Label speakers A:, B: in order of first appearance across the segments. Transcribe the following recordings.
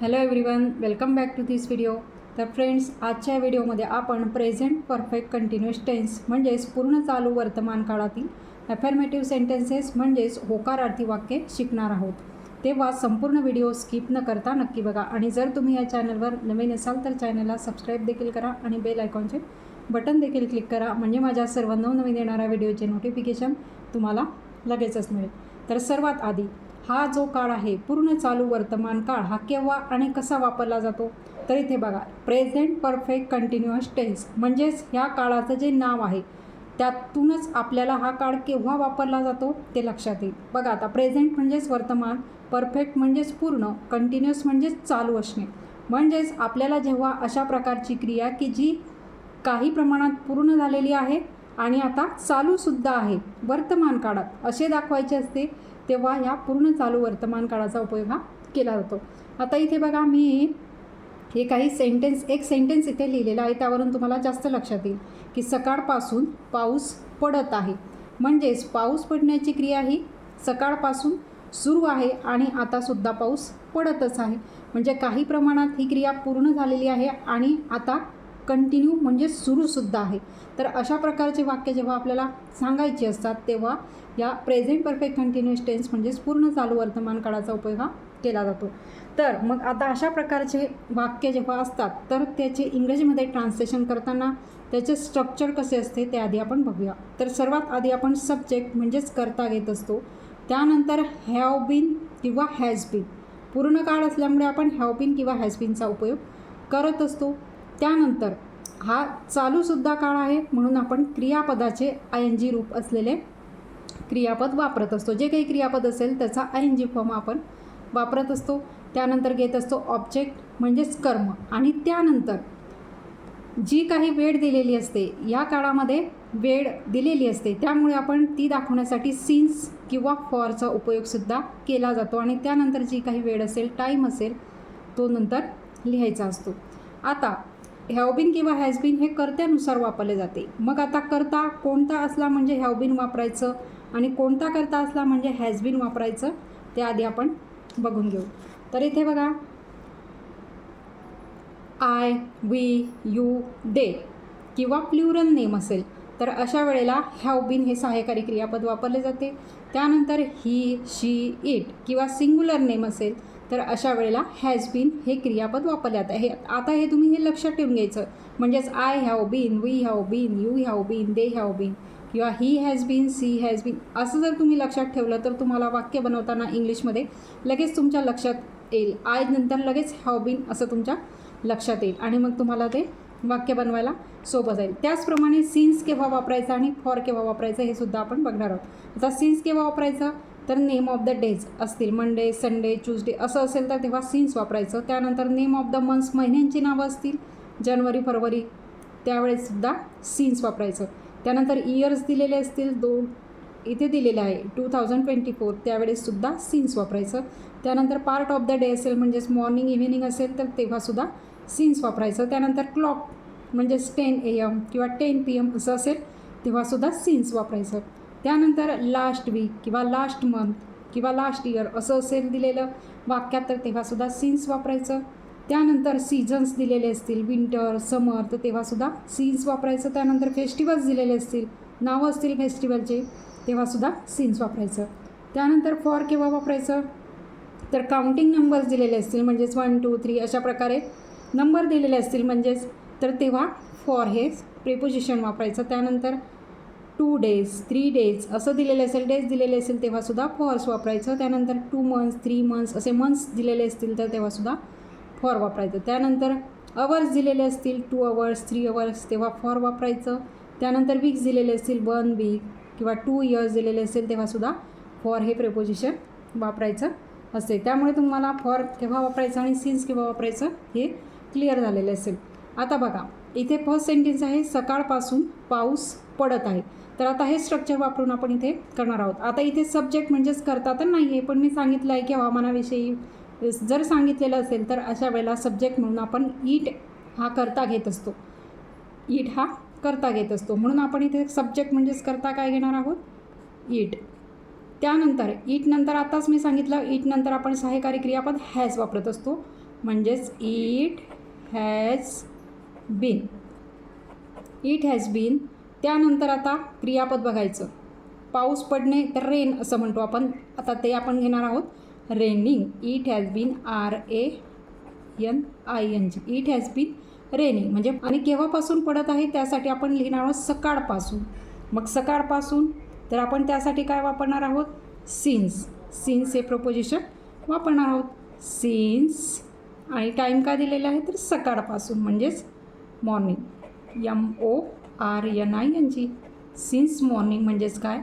A: Hello everyone welcome back to this video तर friends आजच्या व्हिडिओमध्ये आपण प्रेझेंट परफेक्ट कंटिन्युअस टेन्स म्हणजेच पूर्ण चालू वर्तमान काळातील ॲफर्मेटिव्ह सेंटेन्सेस म्हणजेच होकारार्थी वाक्ये शिकणार आहोत. तेव्हा संपूर्ण व्हिडिओ स्किप न करता नक्की बघा. आणि जर तुम्ही या चॅनलवर नवीन असाल तर चॅनलला सबस्क्राईब देखील करा आणि बेल आयकॉनचे बटन देखील क्लिक करा. म्हणजे माझ्या सर्व नवनवीन येणाऱ्या व्हिडिओचे नोटिफिकेशन तुम्हाला लगेचच मिळेल. तर सर्वात आधी हा जो काळ आहे पूर्ण चालू वर्तमान काळ हा केव्हा आणि कसा वापरला जातो? तर इथे बघा प्रेझेंट परफेक्ट कंटिन्युअस टेन्स म्हणजेच ह्या काळाचं जे नाव आहे त्यातूनच आपल्याला हा काळ केव्हा वापरला जातो ते लक्षात येईल. बघा आता प्रेझेंट म्हणजेच वर्तमान परफेक्ट म्हणजेच पूर्ण कंटिन्युअस म्हणजेच चालू असणे. म्हणजेच आपल्याला जेव्हा अशा प्रकारची क्रिया की जी काही प्रमाणात पूर्ण झालेली आहे आणि आता चालूसुद्धा आहे वर्तमान काळात असे दाखवायचे असते तेव्हा ह्या पूर्ण चालू वर्तमान काळाचा उपयोग हा केला जातो. आता इथे बघा मी हे काही सेंटेन्स एक सेंटेन्स इथे लिहिलेला आहे त्यावरून तुम्हाला जास्त लक्षात येईल की सकाळपासून पाऊस पडत आहे. म्हणजेच पाऊस पडण्याची क्रिया ही सकाळपासून सुरू आहे आणि आतासुद्धा पाऊस पडतच आहे. म्हणजे काही प्रमाणात ही क्रिया पूर्ण झालेली आहे आणि आता कंटिन्यू म्हणजे सुरूसुद्धा आहे. तर अशा प्रकारचे वाक्य जेव्हा आपल्याला सांगायची असतात तेव्हा या प्रेझेंट परफेक्ट कंटिन्युअस टेन्स म्हणजेच पूर्ण चालू वर्तमान काळाचा उपयोग हा केला जातो. तर मग आता अशा प्रकारचे वाक्य जेव्हा असतात तर त्याचे इंग्रजीमध्ये ट्रान्सलेशन करताना त्याचे स्ट्रक्चर कसे असते ते आधी आपण बघूया. तर सर्वात आधी आपण सब्जेक्ट म्हणजेच करता घेत असतो. त्यानंतर हॅव बीन किंवा हॅज बीन पूर्ण काळ असल्यामुळे आपण हॅव बीन किंवा हॅज बीनचा उपयोग करत असतो. त्यानंतर हा चालूसुद्धा काळ आहे म्हणून आपण क्रियापदाचे आय एन जी रूप असलेले क्रियापद वापरत असतो. जे काही क्रियापद असेल त्याचा आय एन जी फॉर्म आपण वापरत असतो. त्यानंतर घेत असतो ऑब्जेक्ट म्हणजेच कर्म. आणि त्यानंतर जी काही वेळ दिलेली असते या काळामध्ये वेळ दिलेली असते त्यामुळे आपण ती दाखवण्यासाठी सीन्स किंवा फॉरचा उपयोगसुद्धा केला जातो. आणि त्यानंतर जी काही वेळ असेल टाईम असेल तो नंतर लिहायचा असतो. आता हॅवबिन किंवा हॅजबिन हे कर्त्यानुसार वापरले जाते. मग आता करता कोणता असला म्हणजे हॅवबिन वापरायचं? आणि कोणता करता असला म्हणजे हॅजबिन वापरायचं ते आधी आपण बघून घेऊ. तर इथे बघा आय वी यू दे किंवा प्ल्युरल नेम असेल तर अशा वेळेला हॅव बीन हे सहाय्यकारी क्रियापद वापरले जाते. त्यानंतर ही शी इट किंवा सिंग्युलर नेम असेल तर अशा वेळेला हॅज बीन हे क्रियापद वापरले जातं. हे आता हे तुम्ही हे लक्षात ठेवून घ्यायचं. म्हणजेच I have been we have been you have been they have been किंवा he has been she has been असं जर तुम्ही लक्षात ठेवलं तर तुम्हाला वाक्य बनवताना इंग्लिशमध्ये लगेच तुमच्या लक्षात येईल. आय नंतर लगेच हॅव बीन असं तुमच्या लक्षात येईल. आणि मग तुम्हाला ते वाक्य बनवायला सोपं जाईल. त्याचप्रमाणे सीन्स केव्हा वापरायचं आणि फॉर केव्हा वापरायचं हे सुद्धा आपण बघणार आहोत. आता सीन्स केव्हा वापरायचं? तर नेम ऑफ द डेज असतील. मंडे संडे ट्यूजडे असं असेल तर तेव्हा सीन्स वापरायचं. त्यानंतर नेम ऑफ द मंथ्स महिन्यांची नावं असतील. जानेवारी फरवरी त्यावेळेससुद्धा सीन्स वापरायचं. त्यानंतर इयर्स दिलेले असतील दोन इथे दिलेले आहे टू थाउजंड ट्वेंटी फोर त्यावेळेससुद्धा सीन्स वापरायचं. त्यानंतर पार्ट ऑफ द डे असेल म्हणजेच मॉर्निंग इव्हिनिंग असेल तर तेव्हासुद्धा सीन्स वापरायचं. त्यानंतर क्लॉक म्हणजेच टेन ए एम किंवा टेन पी एम असं असेल तेव्हासुद्धा सीन्स वापरायचं. त्यानंतर लास्ट वीक किंवा लास्ट मंथ किंवा लास्ट इयर असं असेल दिलेलं वाक्यात तर तेव्हासुद्धा सीन्स वापरायचं. त्यानंतर सीझन्स दिलेले असतील. विंटर समर तर तेव्हासुद्धा सीन्स वापरायचं. त्यानंतर फेस्टिवल्स दिलेले असतील. नावं असतील फेस्टिवलचे तेव्हासुद्धा सीन्स वापरायचं. त्यानंतर फॉर केव्हा वापरायचं? तर काउंटिंग नंबर्स दिलेले असतील म्हणजेच वन टू थ्री अशा प्रकारे नंबर दिलेले असतील म्हणजेच तर तेव्हा फॉर हे प्रेपोजिशन वापरायचं. त्यानंतर टू डेज थ्री डेज असं दिलेले असेल डेज दिलेले असेल तेव्हासुद्धा फॉर्स वापरायचं. त्यानंतर टू मंथ्स थ्री मंथ्स असे मंथ्स दिलेले असतील तर तेव्हासुद्धा फॉर वापरायचं. त्यानंतर अवर्स दिलेले असतील टू अवर्स थ्री अवर्स तेव्हा फॉर वापरायचं. त्यानंतर वीक्स दिलेले असतील वन वीक किंवा टू इयर्स दिलेले असेल तेव्हासुद्धा फॉर हे प्रेपोजिशन वापरायचं असते. त्यामुळे तुम्हाला फॉर केव्हा वापरायचं आणि सीन्स केव्हा वापरायचं हे क्लिअर झालेलं असेल. आता बघा इथे फर्स्ट सेंटेन्स आहे सकाळपासून पाऊस पडत आहे. तर आता हे स्ट्रक्चर वापरून आपण इथे करणार आहोत. आता इथे सब्जेक्ट म्हणजेच करता तर नाही आहे पण मी सांगितलं आहे की हवामानाविषयी जर सांगितलेलं असेल तर अशा वेळेला सब्जेक्ट म्हणून आपण ईट हा करता घेत असतो. ईट हा करता घेत असतो. म्हणून आपण इथे सब्जेक्ट म्हणजेच करता काय घेणार आहोत? ईट त्यानंतर ईट नंतर आताच मी सांगितलं ईट नंतर आपण सहाय्यकारी क्रियापद हॅज वापरत असतो. म्हणजेच it has been it has been त्यानंतर आता क्रियापद बघायचं. पाऊस पडणे तर रेन असं म्हणतो आपण. आता ते आपण घेणार आहोत. Raining it has bin R A N I N G it has been raining म्हणजे आणि केव्हापासून पडत आहे त्यासाठी आपण लिहिणार आहोत सकाळपासून. मग सकाळपासून तर आपण त्यासाठी काय वापरणार आहोत? सिन्स सिन्स हे प्रपोजिशन वापरणार आहोत. सिन्स आणि टाईम काय दिलेला आहे? तर सकाळपासून म्हणजेच morning M O R N I N G since morning म्हणजेच काय?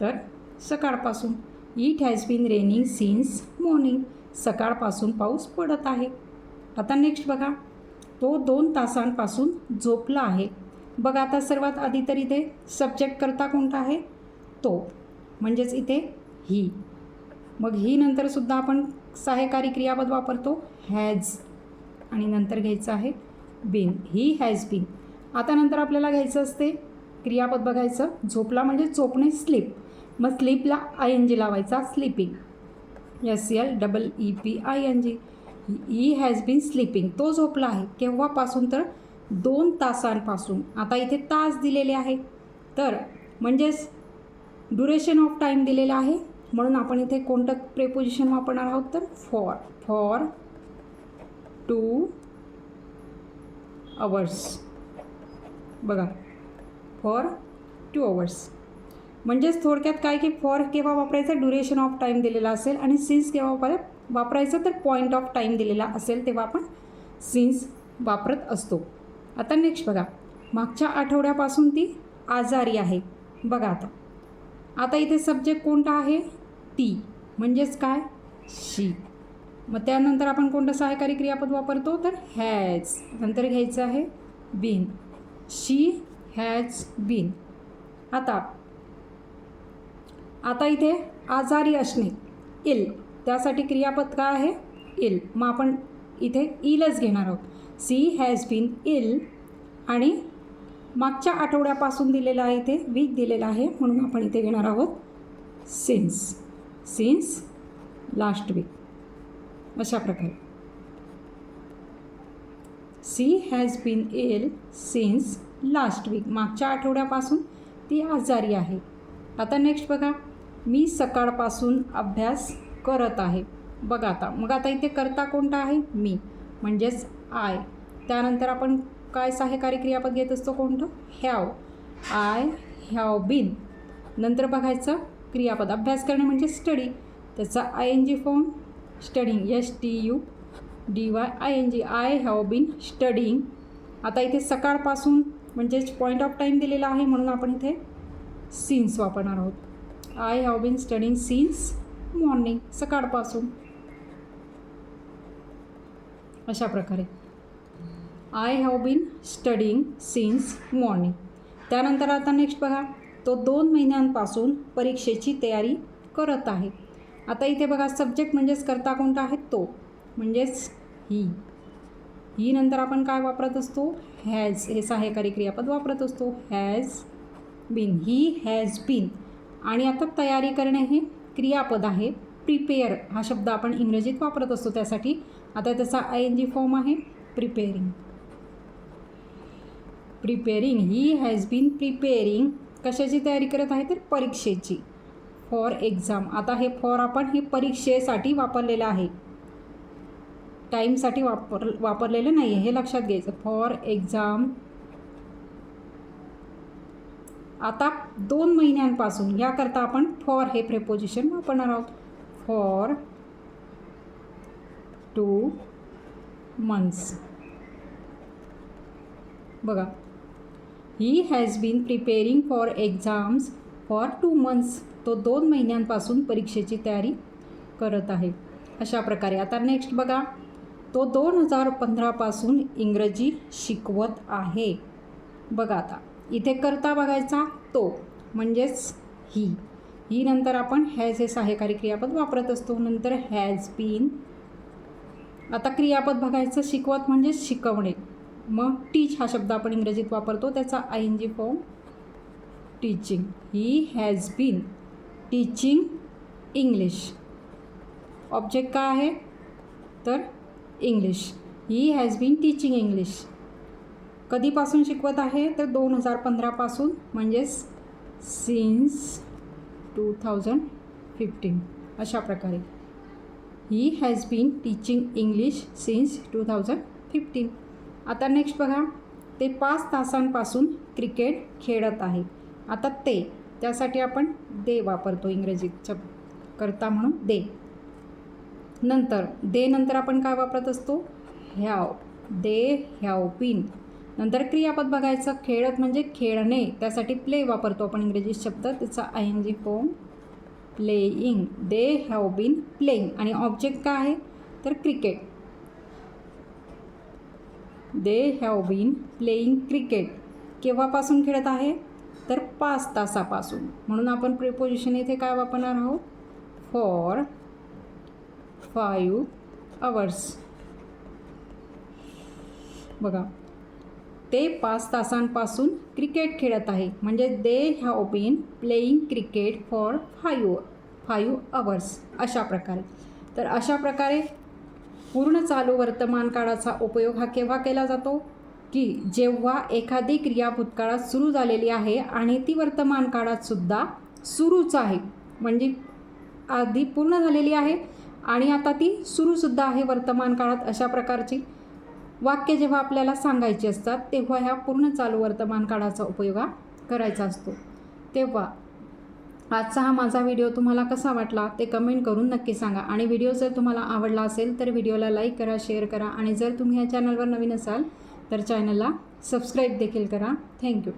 A: तर सकाळपासून. It has been raining since morning सकाळपासून पाऊस पडत आहे. आता नेक्स्ट बघा. तो दोन तासांपासून झोपला आहे. बघा आता सर्वात आधी तर इथे सब्जेक्ट करता कोणता आहे? तो. म्हणजेच इथे ही मग ही नंतरसुद्धा आपण सहाय्यकारी क्रियापद वापरतो. हॅज आणि नंतर घ्यायचं आहे बीन ही हॅज बीन आता नंतर आपल्याला घ्यायचं असते क्रियापद बघायचं. झोपला म्हणजे झोपणे स्लीप मग स्लीपला आय एन जी लावायचा sleeping. S L double E P I N G he has been sleeping तो झोपला आहे. केव्हापासून तर? दोन तासांपासून. आता इथे तास दिलेले आहे. तर म्हणजेच ड्युरेशन ऑफ टाईम दिलेला आहे. म्हणून आपण इथे कोणतं प्रेपोजिशन वापरणार आहोत तर? फॉर फॉर टू अवर्स बघा. फॉर टू अवर्स म्हणजेच थोडक्यात काय की फॉर केव्हा वापरायचं? ड्युरेशन ऑफ टाईम दिलेला असेल आणि सिन्स केव्हा वापर वापरायचं तर पॉईंट ऑफ टाईम दिलेला असेल तेव्हा आपण सिन्स वापरत असतो. आता नेक्स्ट बघा. मागच्या आठवड्यापासून ती आजारी आहे. बघा आता. आता इथे सब्जेक्ट कोणता आहे? ती. म्हणजेच काय? शी मग त्यानंतर आपण कोणतं सहायकारी क्रियापद वापरतो? तर हॅज नंतर घ्यायचं आहे बीन शी हॅज बीन आता आता इथे आजारी असणे इल. त्यासाठी क्रियापद काय आहे? इल. मग आपण इथे इलच घेणार आहोत. सी हॅज बीन इल आणि मागच्या आठवड्यापासून दिलेलं आहे इथे वीक दिलेला आहे म्हणून आपण इथे घेणार आहोत सिन्स. Since last week. अशा प्रकारे. She has been ill since last week. मागच्या आठवड्यापासून ती आजारी आहे. आता नेक्स्ट बघा. मी सकाळपासून अभ्यास करत आहे. बघा आता मग आता इथे करता कोणता आहे? मी म्हणजेच आय त्यानंतर आपण काय सहाय्यकारी क्रियापद घेत असतो कोणतं? हॅव आय हॅव बीन नंतर बघायचं क्रियापद. अभ्यास करणे म्हणजे स्टडी त्याचा I N G form studying S T U D Y I N G I have been studying आता इथे सकाळपासून म्हणजेच पॉईंट ऑफ टाईम दिलेला आहे म्हणून आपण इथे सीन्स वापरणार आहोत. I have been studying since morning सकाळपासून. अशा प्रकारे. I have been studying since morning त्यानंतर आता नेक्स्ट बघा तो दोन महिन्यांपासून परीक्षेची तयारी करत आहे. आता इथे बघा सब्जेक्ट म्हणजेच करता कोणता आहे तो. म्हणजेच ही ही नंतर आपण काय वापरत असतो? हॅज हे सहाय्यकारी क्रियापद वापरत असतो. Has been he has been आणि आता तयारी करणे हे क्रियापद आहे. प्रिपेअर हा शब्द आपण इंग्रजीत वापरत असतो. त्यासाठी आता त्याचा आय एन जी फॉर्म आहे. Preparing. Preparing he has been preparing कशाची तयारी करत आहे तर परीक्षेची. फॉर एक्झाम आता हे फॉर आपण हे परीक्षेसाठी वापरलेलं आहे. टाईमसाठी वापर वापरलेलं नाही आहे हे लक्षात घ्यायचं. फॉर एक्झाम आता दोन महिन्यांपासून याकरता आपण फॉर हे प्रेपोजिशन वापरणार आहोत. फॉर टू मंथ्स बघा he has been preparing for exams for two months तो दोन महिन्यांपासून परीक्षेची तयारी करत आहे. अशा प्रकारे. आता नेक्स्ट बघा. तो दोन हजार पंधरापासून इंग्रजी शिकवत आहे. बघा आता. इथे करता बघायचा तो म्हणजेच ही. ही नंतर आपण हॅज हे सहाय्यकारी क्रियापद वापरत असतो. नंतर हॅज बीन आता क्रियापद बघायचं शिकवत म्हणजे शिकवणे. मग टीच हा शब्द आपण इंग्रजीत वापरतो. त्याचा I N G form teaching he has been teaching English object काय आहे? तर English he has been teaching English कधीपासून शिकवत आहे? तर दोन हजार पंधरापासून म्हणजेच सिन्स टू थाउजंड फिफ्टीन अशा प्रकारे. He has been teaching English since two thousand fifteen आता नेक्स्ट बघा. ते पाच तासांपासून क्रिकेट खेळत आहे. आता ते त्यासाठी आपण दे वापरतो इंग्रजीच्या करता म्हणून दे. नंतर दे नंतर आपण काय वापरत असतो? ह्याव दे ह्याव बीन नंतर क्रियापद बघायचं खेळत म्हणजे खेळणे. त्यासाठी प्ले वापरतो आपण इंग्रजी शब्द. त्याचा I N G form playing they have been playing आणि ऑब्जेक्ट काय आहे? तर cricket they have been playing cricket केव्हापासून खेळत आहे? तर पाच तासापासून. म्हणून आपण प्रिपोजिशन इथे काय वापरणार आहोत? फॉर फाईव्ह अवर्स बघा. ते पाच तासांपासून क्रिकेट खेळत आहे. म्हणजे they have been playing cricket for five five hours अशा प्रकारे. तर अशा प्रकारे पूर्ण चालू वर्तमान काळाचा उपयोग हा केव्हा केला जातो? की जेव्हा एखादी क्रिया भूतकाळात सुरू झालेली आहे आणि ती वर्तमान काळातसुद्धा सुरूच आहे म्हणजे आधी पूर्ण झालेली आहे आणि आता ती सुरूसुद्धा आहे वर्तमान काळात अशा प्रकारची. वाक्य जेव्हा आपल्याला सांगायची असतात तेव्हा ह्या पूर्ण चालू वर्तमान काळाचा उपयोग हा करायचा असतो. तेव्हा आजचा हा माझा व्हिडिओ तुम्हाला कसा वाटला ते कमेंट करून नक्की सांगा. आणि व्हिडिओ जर तुम्हाला आवडला असेल तर व्हिडिओला लाईक करा शेअर करा. आणि जर तुम्ही या चॅनलवर नवीन असाल तर चॅनलला सबस्क्राईब देखील करा. थँक्यू.